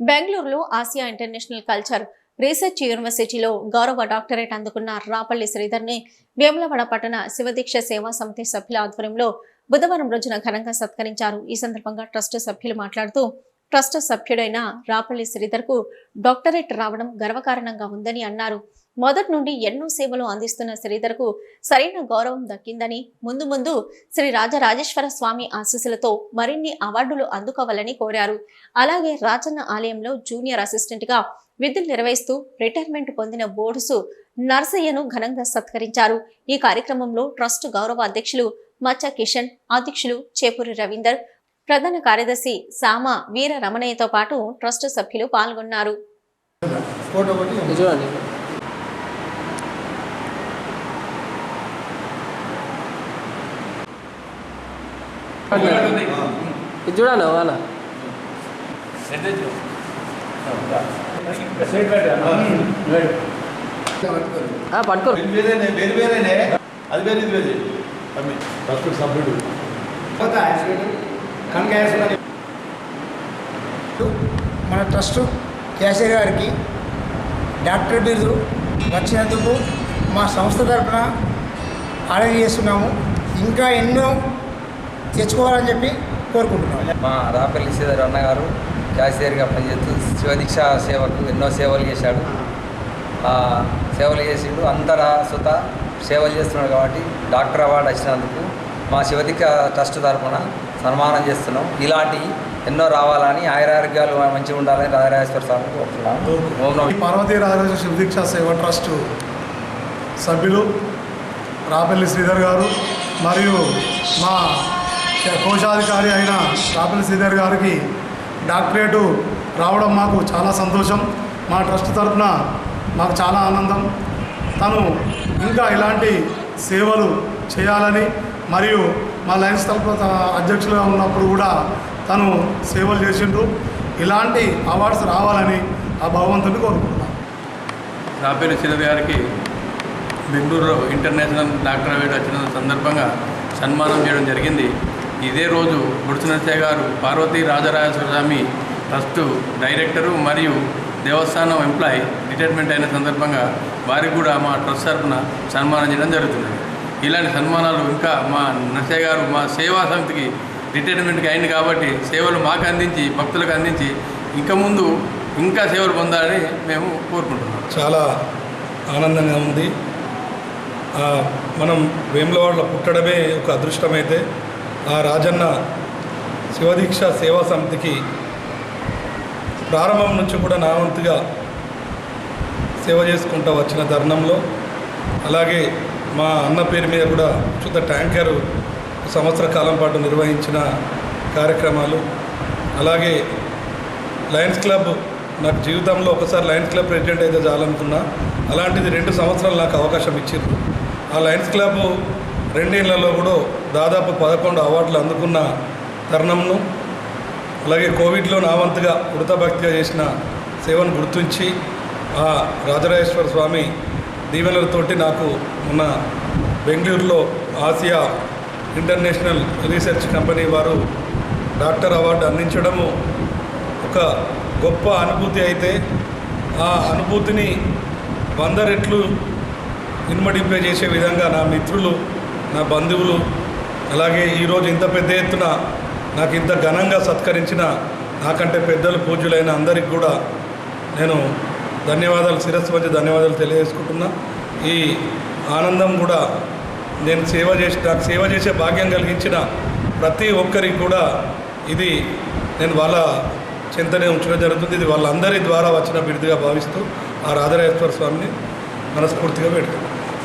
బెంగళూరులో Asia international culture research యూనివర్సిటీలో గౌరవ డాక్టరేట్ అందుకున్న రాపల్లి శ్రీధర్ని వేములవాడ పట్టణ శివదీక్ష సేవా సమితి సభ్యుల ఆధ్వర్యంలో బుధవారం రోజున ఘనంగా సత్కరించారు. ఈ సందర్భంగా ట్రస్ట్ సభ్యులు మాట్లాడుతూ ట్రస్ట్ సభ్యుడైన రాపల్లి శ్రీధర్కు డాక్టరేట్ రావడం గర్వకారణంగా ఉందని అన్నారు. మొదటి నుండి ఎన్నో సేవలు అందిస్తున్న శ్రీధర్కు సరైన గౌరవం దక్కిందని ముందు ముందు శ్రీ రాజరాజేశ్వర స్వామి ఆశీస్సులతో మరిన్ని అవార్డులు అందుకోవాలని కోరారు. అలాగే రాజన్న ఆలయంలో జూనియర్ అసిస్టెంట్గా విధులు నిర్వహిస్తూ రిటైర్మెంట్ పొందిన బోర్డుసు నర్సయ్యను ఘనంగా సత్కరించారు. ఈ కార్యక్రమంలో ట్రస్ట్ గౌరవ అధ్యక్షులు మచ్చ కిషన్ అధ్యక్షులు చేపూరి రవీందర్ ప్రధాన కార్యదర్శి సామ వీర రమణయ్యతో పాటు ట్రస్ట్ సభ్యులు పాల్గొన్నారు. చూడండి వాళ్ళ పట్టుకో అది వేరే ఇది వేరే. మన ట్రస్ట్ కేసరి గారికి డాక్టర్ బిరుదు వచ్చినందుకు మా సంస్థ తరఫున ఆర్డర్ చేస్తున్నాము. ఇంకా ఎన్నో తెచ్చుకోవాలని చెప్పి కోరుకుంటున్నాము మా రాపల్లి శ్రీధర్ అన్నగారు క్యాషియర్గా పనిచేస్తూ శివదీక్ష సేవకు ఎన్నో సేవలు చేశాడు. సేవలు చేసిండు. అందరూ సుత సేవలు చేస్తున్నాడు కాబట్టి డాక్టర్ అవార్డు వచ్చినందుకు మా శివదీక్ష ట్రస్ట్ తరఫున సన్మానం చేస్తున్నాం. ఇలాంటి ఎన్నో రావాలని ఆయురారోగ్యాలు మంచిగా ఉండాలని రాజరాజేశ్వర స్వామి కోరుతున్నాం. పార్వతీ రాజరాజేశ్వర శివదీక్ష సేవ ట్రస్ట్ సభ్యులు రాపల్లి శ్రీధర్ గారు మరియు మా కోశాధికారి అయిన రాపల్లి శ్రీధర్ గారికి డాక్టరేటు రావడం మాకు చాలా సంతోషం. మా ట్రస్ట్ తరఫున మాకు చాలా ఆనందం. తను ఇంకా ఇలాంటి సేవలు చేయాలని మరియు మా లయన్స్ తరఫున అధ్యక్షులుగా ఉన్నప్పుడు కూడా తను సేవలు చేసిండ్రు ఇలాంటి అవార్డ్స్ రావాలని ఆ భగవంతుని కోరుకుంటున్నాను. రాపేరు శ్రీధర్ గారికి బెంగళూరు ఇంటర్నేషనల్ డాక్టర్ అవార్డు వచ్చిన సందర్భంగా సన్మానం చేయడం జరిగింది. ఇదే రోజు గుడిసినత్య గారు పార్వతీ రాజరాజేశ్వర స్వామి ట్రస్ట్ డైరెక్టరు మరియు దేవస్థానం ఎంప్లాయీ రిటైర్మెంట్ అయిన సందర్భంగా వారికి కూడా మా ట్రస్ట్ తరఫున సన్మానం చేయడం జరుగుతుంది ఇలాంటి సన్మానాలు ఇంకా మా నర్సయ్య గారు మా సేవా సమితికి రిటైర్మెంట్కి అయింది కాబట్టి సేవలు మాకు అందించి భక్తులకు అందించి ఇంకా ముందు ఇంకా సేవలు పొందాలని మేము కోరుకుంటున్నాం. చాలా ఆనందంగా ఉంది. మనం వేములవాడలో పుట్టడమే ఒక అదృష్టమైతే ఆ రాజన్న శివదీక్ష సేవా సమితికి ప్రారంభం నుంచి కూడా నా వంతుగా సేవ చేసుకుంటూ వచ్చిన తరుణంలో అలాగే మా అన్న పేరు మీద కూడా శుద్ధ ట్యాంకర్ సంవత్సర కాలం పాటు నిర్వహించిన కార్యక్రమాలు. అలాగే లయన్స్ క్లబ్ నాకు జీవితంలో ఒకసారి లయన్స్ క్లబ్ ప్రెసిడెంట్ అయితే చాలనుకున్నా. అలాంటిది రెండు సంవత్సరాలు నాకు అవకాశం ఇచ్చారు ఆ లయన్స్ క్లబ్ రెండేళ్ళలో కూడా దాదాపు పదకొండు అవార్డులు అందుకున్న తరుణంను అలాగే కోవిడ్లో నా వంతుగా భక్తిగా చేసిన సేవను గుర్తించి ఆ రాజరాజేశ్వర స్వామి దీవెనలతోటి నాకు ఉన్న బెంగళూరులో ఆసియా ఇంటర్నేషనల్ రీసెర్చ్ కంపెనీ వారు డాక్టర్ అవార్డు అందించడము ఒక గొప్ప అనుభూతి అయితే ఆ అనుభూతిని వంద రెట్లు ఇన్మడింపే చేసే విధంగా నా మిత్రులు నా బంధువులు అలాగే ఈరోజు ఇంత పెద్ద ఎత్తున నాకు ఇంత ఘనంగా సత్కరించిన నాకంటే పెద్దలు పూజలైన అందరికి కూడా నేను ధన్యవాదాలు శిరస్సు మధ్య ధన్యవాదాలు తెలియజేసుకుంటున్నా. ఈ ఆనందం కూడా నేను సేవ చేసి నాకు సేవ చేసే భాగ్యం కలిగించిన ప్రతి ఒక్కరికి కూడా ఇది నేను వాళ్ళ చింతనే ఉంచడం జరుగుతుంది. ఇది వాళ్ళందరి ద్వారా వచ్చిన బిరుదుగా భావిస్తూ ఆ రాజరాజేశ్వర స్వామిని మనస్ఫూర్తిగా పెడుతుంది